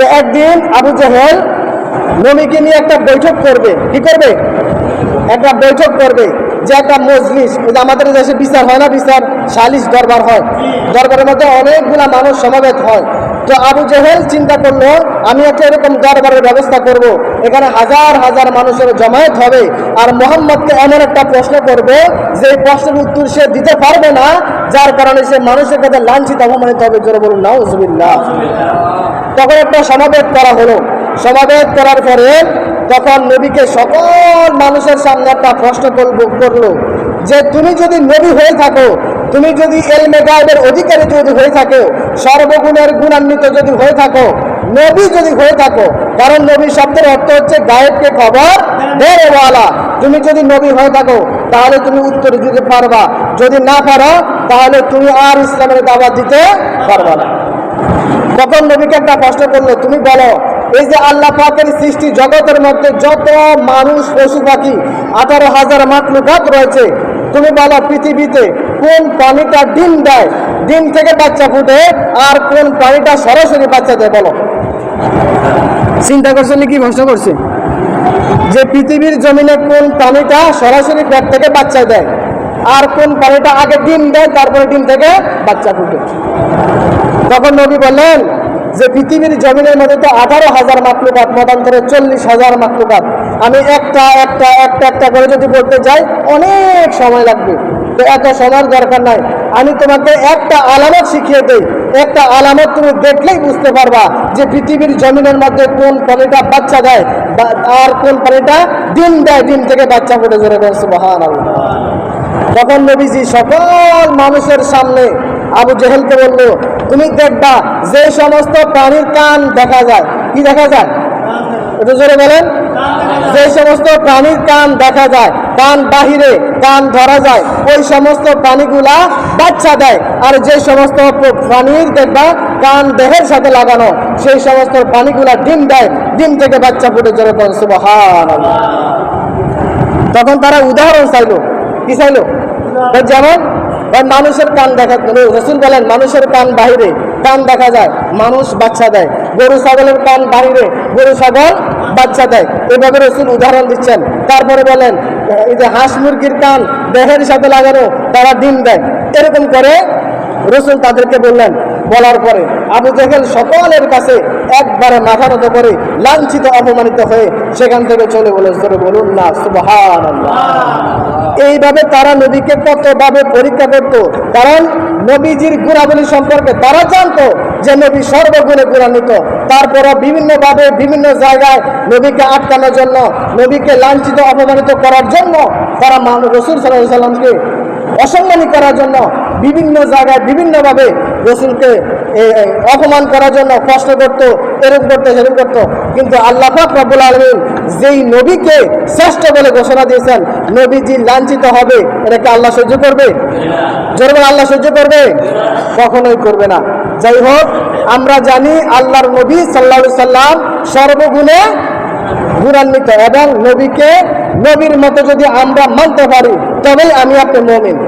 তো একদিন আবু জাহেল নবীকে নিয়ে একটা বৈঠক করবে। কি করবে? একটা বৈঠক করবে যে একটা মজলিস আমাদের দেশে বিচার হয় না, বিচার সালিশ দরবার হয়। দরবারের মধ্যে অনেকগুলা মানুষ সমাবেত হয়। তো আবু জেহেল চিন্তা করল, আমি একটা এরকম দরবারের ব্যবস্থা করব। এখানে হাজার হাজার মানুষের জমায়েত হবে। আর মোহাম্মদকে এমন একটা প্রশ্ন করবে যে প্রশ্নের উত্তর সে দিতে পারবে না, যার কারণে সে মানুষের কাছে লাঞ্ছিত, অপমানিত হবে। জোরে বলুন না তখন একটা সমাবেত করা হলো। সমাবেত করার পরে তখন নবীকে সকল মানুষের সামনে একটা প্রশ্ন করল যে, তুমি যদি নবী হয়ে থাকো, তুমি যদি এলমে গায়েবের অধিকারী যদি হয়ে থাকো, সর্বগুণের গুণান্বিত যদি হয়ে থাকো, নবী যদি হয়ে থাকো, কারণ নবী শব্দের অর্থ হচ্ছে গায়েবকে খবর দেওয়ালা তুমি যদি নবী হয়ে থাকো, তাহলে তুমি উত্তর দিতে পারবা। যদি না পারো, তাহলে তুমি আর ইসলামের দাওয়াত দিতে পারবা না। তখন নবীকে একটা প্রশ্ন করল, তুমি বলো, এই যে আল্লাহ পাকের সৃষ্টি জগতের মধ্যে যত মানুষ পশু পাখি, আঠারো হাজার মাতলুকাত রয়েছে, তুমি বলো পৃথিবীতে কোন প্রাণীটা ডিম দেয়? ডিম থেকে বাচ্চা ফুটে আর কোন প্রাণীটা সরাসরি বাচ্চা দেয় বলো? চিন্তা করছে কি প্রশ্ন করছে? যে পৃথিবীর জমিনে কোন প্রাণীটা সরাসরি পেট থেকে বাচ্চা দেয়? আর কোন প্রাণীটা আগে ডিম দেয়, তারপরে ডিম থেকে বাচ্চা ফুটে। তখন নবী বললেন যে পৃথিবীর জমিনের মধ্যে তো আঠারো হাজার মাকলুকাত, মতান্তরে চল্লিশ হাজার মাকলুকাত। আমি একটা একটা একটা একটা করে যদি বলতে যাই, অনেক সময় লাগবে। তো এত সময়ের দরকার নাই। আমি তোমাকে একটা আলামত শিখিয়ে দেই। একটা আলামত তুমি দেখলেই বুঝতে পারবা যে পৃথিবীর জমিনের মধ্যে কোন প্রাণীটা বাচ্চা দেয় আর কোন প্রাণীটা ডিম দেয়, ডিম থেকে বাচ্চা ফুটে। জোরে সুবাহান তখন নবীজি সকল মানুষের সামনে আবু জেহেলকে বলল, তুমি দেখবা যে সমস্ত প্রাণীর কান দেখা যায়। কি দেখা যায়? একটু জোরে বলেন। যে সমস্ত প্রাণীর কান দেখা যায়, কান বাহিরে কান ধরা যায়, ওই সমস্ত প্রাণীগুলা বাচ্চা দেয়। আর যে সমস্ত প্রাণীর দেখবা কান দেহের সাথে লাগানো, সেই সমস্ত প্রাণীগুলা ডিম দেয়। ডিম থেকে বাচ্চা ফুটে জোরে সুবহান তখন তারা উদাহরণ চাইলো। কি চাইলো? যেমন মানুষের কান দেখা রসুল বলেন, মানুষের কান বাহিরে কান দেখা যায়, মানুষ বাচ্চা দেয়। গরু, ছাগলের কান বাহিরে গরু, ছাগল বাচ্চা দেয়। এভাবে রসুল উদাহরণ দিচ্ছেন। তারপরে বলেন, এই যে হাঁস মুরগির কান দেহের সাথে লাগানো, তারা ডিম দেয়। এরকম করে রসুল তাদেরকে বললেন। বলার পরে আবু জেহেল সকলের কাছে একবারে মাথা নত করে লাঞ্ছিত, অপমানিত হয়ে সেখান থেকে চলে বলে বলুন না সুবহান এইভাবে তারা নবীকে কতভাবে পরীক্ষা করত, কারণ নবীজির গুণাবলী সম্পর্কে তারা জানতো যে নবী সর্বগুণে গুণান্বিত। তারপরও বিভিন্নভাবে বিভিন্ন জায়গায় নবীকে আটকানোর জন্য, নবীকে লাঞ্ছিত, অপমানিত করার জন্য তারা মান রসুল সাল্লাহ সাল্লামকে অসম্মানী করার জন্য বিভিন্ন জায়গায় বিভিন্নভাবে রসুলকে অপমান করার জন্য কষ্ট করতো, এরকম করতো, সেরকম করতো। কিন্তু আল্লাহ রব্বুল আলমিন যেই নবীকে শ্রেষ্ঠ বলে ঘোষণা দিয়েছেন, নবীজি লাঞ্ছিত হবে, এটাকে আল্লাহ সহ্য করবে? জোরবে আল্লাহ সহ্য করবে? কখনোই করবে না। যাই হোক, আমরা জানি আল্লাহর নবী সাল্লাহ সাল্লাম সর্বগুণে গুণান্বিত এবং নবীকে নবীর মতো যদি আমরা মানতে পারি, তবেই আমি আপনি মমিন।